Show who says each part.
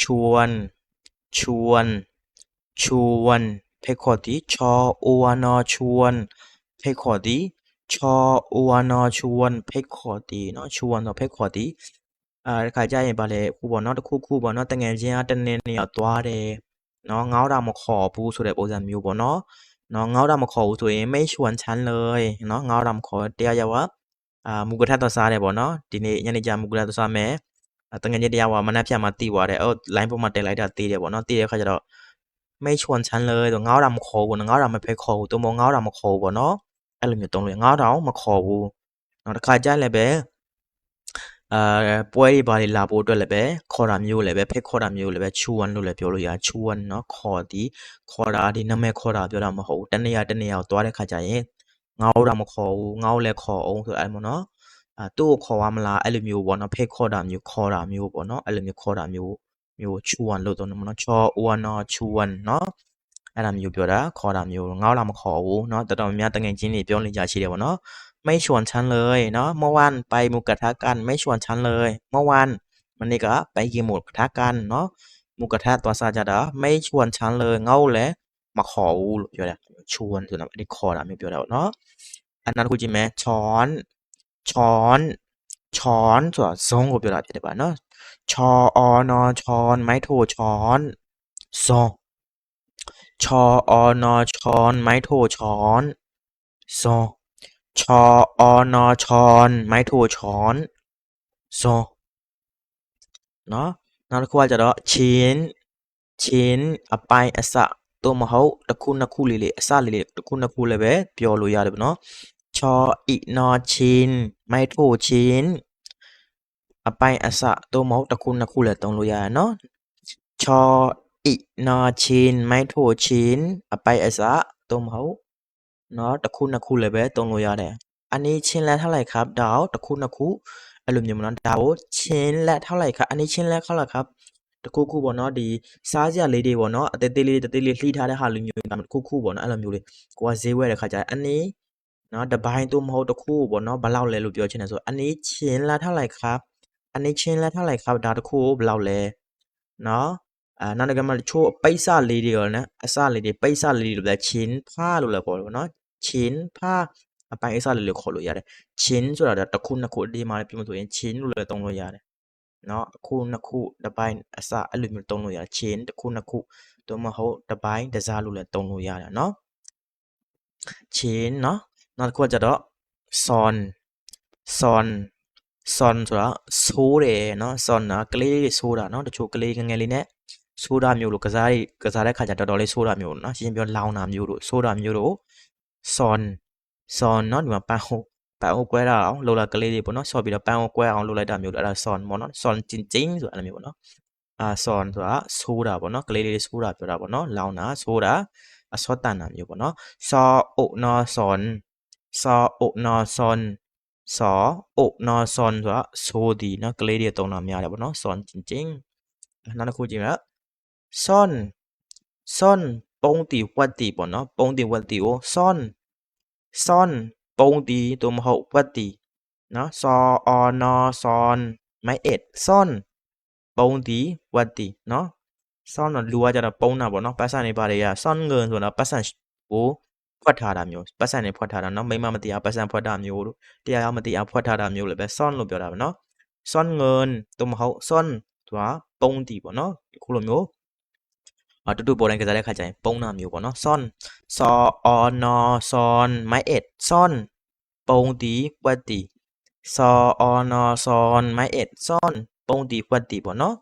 Speaker 1: ชวนชวนชวนเพคขอดีชอโอวานอชวนเพคขอดีชอโอวานอชวนเพคขอดีเนาะชวนเนาะเพคขอดีอ่าဒီခါကျရင်ဗာလေခုပေါ့เนาะတစ်ခုခုပေါ့เนาะတငယ်ချင်းကတနေနေရောက်သွားတယ်เนาะငေါတာမခေါ်ဘူးဆိုတဲ့ပုံစံမျိုးပေါ့เนาะเนาะငေါတာမခေါ်ဘူးဆိုရင်ไม่ชวนฉันเลยเนาะငေါတာမခေါ်တရားရောက်อ่ะအာမူကထတော့စားတယ်ပေါ့เนาะဒီနေ့ညနေကျမူကထတော့စားမယ် အဲ တငယ်ချင်းတရားကမနှက်ဖြတ်မှာတီးသွားတယ်အော် line ပေါ်မှာတက်လိုက်တာတီးတယ်ပေါ့နော်တီးတဲ့ခါကျတော့ไม่ชวนฉันเลยဆိုငေါတာမခေါ်ဘူးနော်ငေါတာမဖိတ်ခေါ်ဘူးတူမငေါတာမခေါ်ဘူးပေါ့နော်အဲ့လိုမျိုးတုံးလို့ငေါတာမခေါ်ဘူးနောက်တစ်ခါကျလည်းပဲအဲပွဲတွေဘာတွေလာဖို့အတွက်လည်းပဲခေါ်တာမျိုးလည်းပဲဖိတ်ခေါ်တာမျိုးလည်းပဲချူဝန်လို့လည်းပြောလို့ရချူဝန်နော်ခေါ်သည်ခေါ်တာဒီနာမည်ခေါ်တာပြောတာမဟုတ်ဘူးတနေ့ရတနေ့ရောက်သွားတဲ့ခါကျရင်ငေါတာမခေါ်ဘူးငေါလည်းခေါ်အောင်ဆိုအဲ့လိုနော် အာ သူ့ကိုခေါ်ရမလားအဲ့လိုမျိုးပေါ့နော်ဖိတ်ခေါ်တာမျိုးခေါ်တာမျိုးပေါ့နော်အဲ့လိုမျိုးခေါ်တာမျိုးမျိုးချူဝန်လို့တော့နော်ချောဝနော်ချူဝန်နော်အဲ့ဒါမျိုးပြောတာခေါ်တာမျိုးငေါ့လာမခေါ်ဘူးเนาะတော်တော်များများတငယ်ချင်းတွေပြောနေကြရှိတယ်ပေါ့နော်ไม่ชวนฉันเลยเนาะเมื่อวานไปหมูกระทะกันไม่ชวนฉันเลยเมื่อวานวันนี้ก็ไปกินหมูกระทะกันเนาะหมูกระทะตัวซาจะดะไม่ชวนฉันเลยเงาเลยมาขอဘူးလို့ပြောတယ်ชวนဆိုတော့အဲ့ဒီခေါ်တာမျိုးပြောတာပေါ့เนาะအဲ့နောက်တစ်ခုကြည့်မယ်ช้อน ช้อนช้อนဆိုတာဇုံးကိုပြောတာဖြစ်တယ်ပါနော်ချောအော်နော်ช้อนไม้โทช้อนဇုံးชออนอช้อนไม้โทช้อนซอชออนอช้อนไม้โทช้อนซอเนาะနောက်တစ်ခုကကြတော့ချင်းချင်းအပိုင်းအစသို့မဟုတ်တစ်ခုနှစ်ခုလေးလေးအစလေးလေးတစ်ခုနှစ်ခုလည်းပဲပြောလို့ရတယ်ပေါ့နော် ชออินอชินไม้โทชินအပိုင်းအစသို့မဟုတ်တစ်ခုနှစ်ခုလည်းသုံးလို့ရတယ်နော်ชออินอชินไม้โทชินအပိုင်းအစသို့မဟုတ်เนาะတစ်ခုနှစ်ခုလည်းပဲသုံးလို့ရတယ်อันนี้ชิ้นละเท่าไหร่ครับดาวတစ်ခုနှစ်ခုအဲ့လိုမျိုးမနော်ဒါကိုချင်းလက်เท่าไหร่ครับอันนี้ชิ้นละเท่าไหร่ครับတခုခုပေါ့နော်ဒီစားစရာလေးတွေပေါ့နော်အသေးသေးလေးတသေးလေးလှီးထားတဲ့ဟာလိုမျိုးဒါမှတခုခုပေါ့နော်အဲ့လိုမျိုးလေးကိုကဈေးဝယ်တဲ့ခါကျရင်အနည်း နော်တပိုင်းသို့မဟုတ်တစ်ခုပေါ့နော်ဘလောက်လဲလို့ပြောချင်တယ်ဆိုအနေချင်းလာထားလိုက်ခါအနေချင်းလာထားလိုက်ခါဒါတစ်ခုဘလောက်လဲနော်အာနောက်တစ်ခါမှချိုးပိတ်စလေးတွေရောနော်အစလေးတွေပိတ်စလေးတွေလည်းချင်းဖားလို့လည်းခေါ်လို့နော်ချင်းဖားအပိုင်းအစလေးလို့ခေါ်လို့ရတယ်ချင်းဆိုတာဒါတစ်ခုနှစ်ခုအဒီမှာပြောမှဆိုရင်ချင်းလို့လည်းသုံးလို့ရတယ်နော်အခုနှစ်ခုတစ်ပိုင်းအစအဲ့လိုမျိုးသုံးလို့ရတယ်ချင်းတစ်ခုနှစ်ခုသို့မဟုတ်တစ်ပိုင်းတစ်စားလို့လည်းသုံးလို့ရတယ်နော်ချင်းနော် နောက်တစ်ခုကကြတော့ son son son ဆိုတာဆိုးတယ်နော် son ကကလေးဆိုးတာနော်တချို့ကလေးငငယ်လေးနဲ့ဆိုးတာမျိုးလို့ကစားကစားတဲ့ခါကျတော်တော်လေးဆိုးတာမျိုးနော်ရှင်းပြောလောင်တာမျိုးလို့ဆိုးတာမျိုးလို့ son son နော်ဒီမှာပန်းဟုတ်ပန်းဟုတ်ကွဲတာအောင်လှုပ်လာကလေးတွေပေါ့နော်ဆော့ပြီးတော့ပန်းဟုတ်ကွဲအောင်လှုပ်လိုက်တာမျိုးလို့အဲ့ဒါ son ပေါ့နော် son ချင်းချင်းဆိုတာအဲ့လိုမျိုးပေါ့နော်အာ son ဆိုတာဆိုးတာပေါ့နော်ကလေးလေးဆိုးတာပြောတာပေါ့နော်လောင်တာဆိုးတာအစောတန်တာမျိုးပေါ့နော် so အုတ်နော် son no son so o no son စောအိုနော်ဆွန်ဆိုတာဆိုဒီနော်ကလေးတွေတုံးတာများတယ်ပေါ့နော်ဆွန်ချင်းချင်းနောက်တစ်ခုကြည့်မယ်ဆွန်ဆွန်ပုံတီဝတ်တီပေါ့နော်ပုံတီဝတ်တီကိုဆွန်ဆွန်ပုံတီတို့မဟုတ်ဝတ်တီနော်စောအော်နော်ဆွန်မိုက်အစ်ဆွန်ပုံတီဝတ်တီနော်ဆွန်တော့လူကကြတော့ပုံတာပေါ့နော်ပတ်စံနေပါတယ်ရဆွန်ငွန်ဆိုတော့ပတ်စံကို ဖွက်ထားတာမျိုးပတ်စံနဲ့ဖွက်ထားတာเนาะမိမမတရားပတ်စံဖွက်တာမျိုးတို့တရားရောမတရားဖွက်ထားတာမျိုးလည်းပဲ son လို့ပြောတာပဲเนาะ son เงินတူမဟုတ် son ဆိုတာပုံတီပေါ့เนาะခုလိုမျိုးအတူတူပေါ်တိုင်းကစားတဲ့ခါကျရင်ပုံနာမျိုးပေါ့เนาะ son so on no son မိုက် et son ပုံတီပွက်တီ so on no son မိုက် et son ပုံတီပွက်တီပေါ့เนาะ